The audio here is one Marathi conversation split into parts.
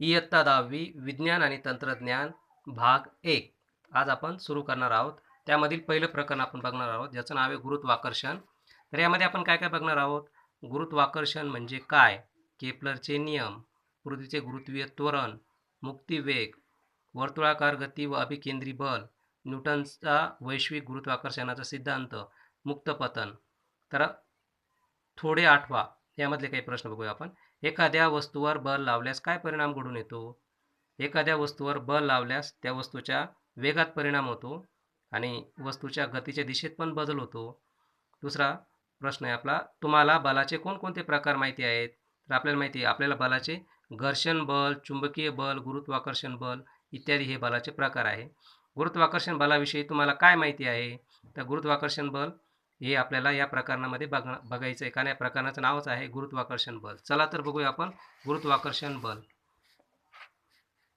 इयत्ता दहावी विज्ञान आणि तंत्रज्ञान भाग एक. आज आपण सुरू करणार आहोत. त्यामधील पहिलं प्रकरण आपण बघणार आहोत ज्याचं नाव आहे गुरुत्वाकर्षण. तर यामध्ये आपण काय काय बघणार आहोत? गुरुत्वाकर्षण म्हणजे काय? केपलरचे नियम पृथ्वीचे गुरुत्वीय त्वरण मुक्तिवेग वर्तुळाकार गती व अभिकेंद्री बल न्यूटनचा वैश्विक गुरुत्वाकर्षणाचा सिद्धांत मुक्तपतन तर थोडे आठवा. यामधले काही प्रश्न बघूया आपण. एखाद्या वस्तूवर बल लावल्यास काय परिणाम घडून येतो? एखाद्या वस्तूवर बल लावल्यास त्या वस्तूच्या वेगात परिणाम होतो आणि वस्तूच्या गतीच्या दिशेत पण बदल होतो. दुसरा प्रश्न आहे आपला तुम्हाला बलाचे कोणकोणते प्रकार माहिती आहेत? तर आपल्याला माहिती आहे आपल्याला बलाचे घर्षण बल चुंबकीय बल गुरुत्वाकर्षण बल इत्यादी हे बलाचे प्रकार आहे. गुरुत्वाकर्षण बलाविषयी तुम्हाला काय माहिती आहे? तर गुरुत्वाकर्षण बल हे आपल्याला या प्रकरणामध्ये बघ बघायचं आहे. कारण या प्रकरणाचं नावच आहे गुरुत्वाकर्षण बल. चला तर बघूया आपण गुरुत्वाकर्षण बल.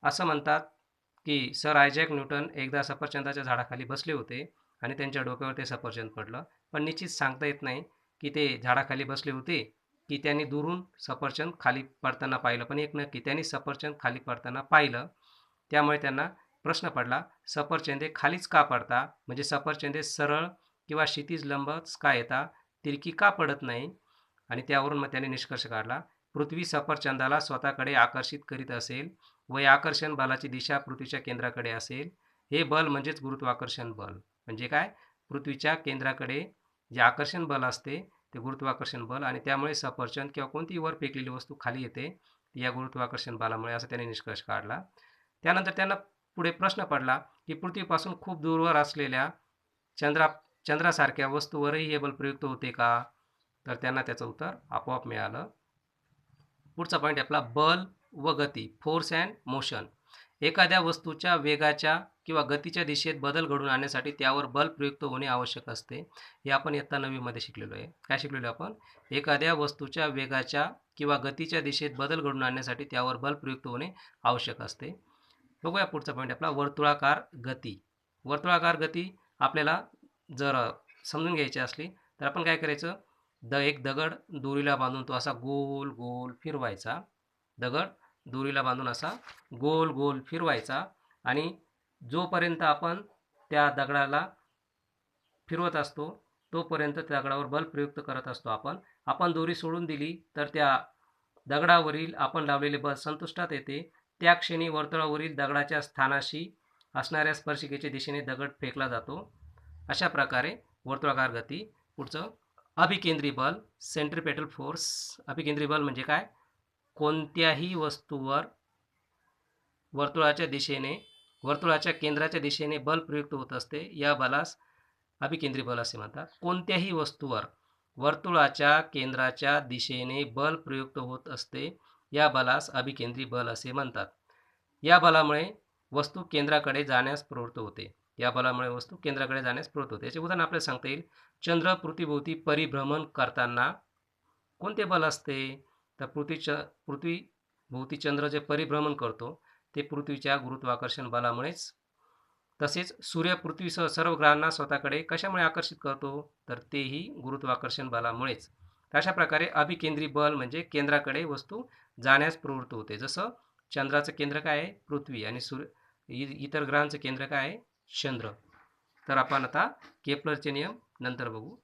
असं म्हणतात की सर आयजॅक न्यूटन एकदा सफरचंदाच्या झाडाखाली बसले होते आणि त्यांच्या डोक्यावर ते सफरचंद पडलं. पण निश्चित सांगता येत नाही की ते झाडाखाली बसले होते की त्यांनी दुरून सफरचंद खाली पडताना पाहिलं. पण एक नक्की त्यांनी सफरचंद खाली पडताना पाहिलं. त्यामुळे त्यांना प्रश्न पडला सफरचंदे खालीच का पडता? म्हणजे सफरचंदे सरळ किंवा क्षितिज लंबच का येता तिरकी का पडत नाही? आणि त्यावरून मग त्याने निष्कर्ष काढला. पृथ्वी सफरचंदाला स्वतःकडे आकर्षित करीत असेल. व या आकर्षण बलाची दिशा पृथ्वीच्या केंद्राकडे असेल. हे बल म्हणजेच गुरुत्वाकर्षण बल. म्हणजे काय? पृथ्वीच्या केंद्राकडे जे आकर्षण बल असते ते गुरुत्वाकर्षण बल आणि त्यामुळे सफरचंद किंवा कोणतीही वर फेकलेली वस्तू खाली येते या गुरुत्वाकर्षण बलामुळे असं त्याने निष्कर्ष काढला. त्यानंतर त्यांना पुढे प्रश्न पडला की पृथ्वीपासून खूप दूरवर असलेल्या चंद्रा चंद्रासारख्या वस्तूवरही हे बल प्रयुक्त होते का? तर त्यांना त्याचं उत्तर आपोआप मिळालं. पुढचा पॉईंट आपला बल व गती फोर्स अँड मोशन एखाद्या वस्तूच्या वेगाच्या किंवा गतीच्या दिशेत बदल घडून आणण्यासाठी त्यावर बल प्रयुक्त होणे आवश्यक असते. हे आपण इयत्ता नववीमध्ये शिकलेलो आहे. काय शिकलेलो आपण? एखाद्या वस्तूच्या वेगाच्या किंवा गतीच्या दिशेत बदल घडून आणण्यासाठी त्यावर बल प्रयुक्त होणे आवश्यक असते. बघूया पुढचा पॉईंट आपला वर्तुळाकार गती. वर्तुळाकार गती आपल्याला जर समजून घ्यायची असली तर आपण काय करायचं? द एक दगड दोरीला बांधून तो असा गोल गोल फिरवायचा. दगड दोरीला बांधून असा गोल गोल फिरवायचा आणि जोपर्यंत आपण त्या दगडाला फिरवत असतो तोपर्यंत त्या दगडावर बल प्रयुक्त करत असतो आपण. आपण दोरी सोडून दिली तर त्या दगडावरील आपण लावलेले बल संतुष्टात येते. त्या क्षणी वर्तुळावरील दगडाच्या स्थानाशी असणाऱ्या स्पर्शिकेच्या दिशेने दगड फेकला जातो. अशा प्रकारे वर्तुळाकार गती पुढचं अभिकेंद्री बल सेंट्रिपेटल फोर्स अभिकेंद्री बल म्हणजे काय? कोणत्याही वस्तूवर वर्तुळाच्या दिशेने वर्तुळाच्या केंद्राच्या दिशेने बल प्रयुक्त होत असते. या बलास अभिकेंद्री बल असे म्हणतात. कोणत्याही वस्तूवर वर्तुळाच्या केंद्राच्या दिशेने बल प्रयुक्त होत असते या बलास अभिकेंद्री बल असे म्हणतात. या बलामुळे वस्तू केंद्राकडे जाण्यास प्रवृत्त होते. या बलामुळे वस्तू केंद्राकडे जाण्यास प्रवृत्त होते. याचे उदाहरण आपल्याला सांगता येईल. चंद्र पृथ्वीभोवती परिभ्रमण करताना कोणते बल असते? तर पृथ्वी च पृथ्वीभोवती चंद्र जे परिभ्रमण करतो ते पृथ्वीच्या गुरुत्वाकर्षण बलामुळेच. तसेच सूर्य पृथ्वीसह सर्व ग्रहांना स्वतःकडे कशामुळे आकर्षित करतो? तर तेही गुरुत्वाकर्षण बलामुळेच. अशा प्रकारे अभिकेंद्री बल म्हणजे केंद्राकडे वस्तू जाण्यास प्रवृत्त होते. जसं चंद्राचं केंद्र काय आहे? पृथ्वी. आणि सूर्य इतर ग्रहांचं केंद्र काय आहे? चंद्र. तर आपण आता केपलरचे नियम नंतर बघू.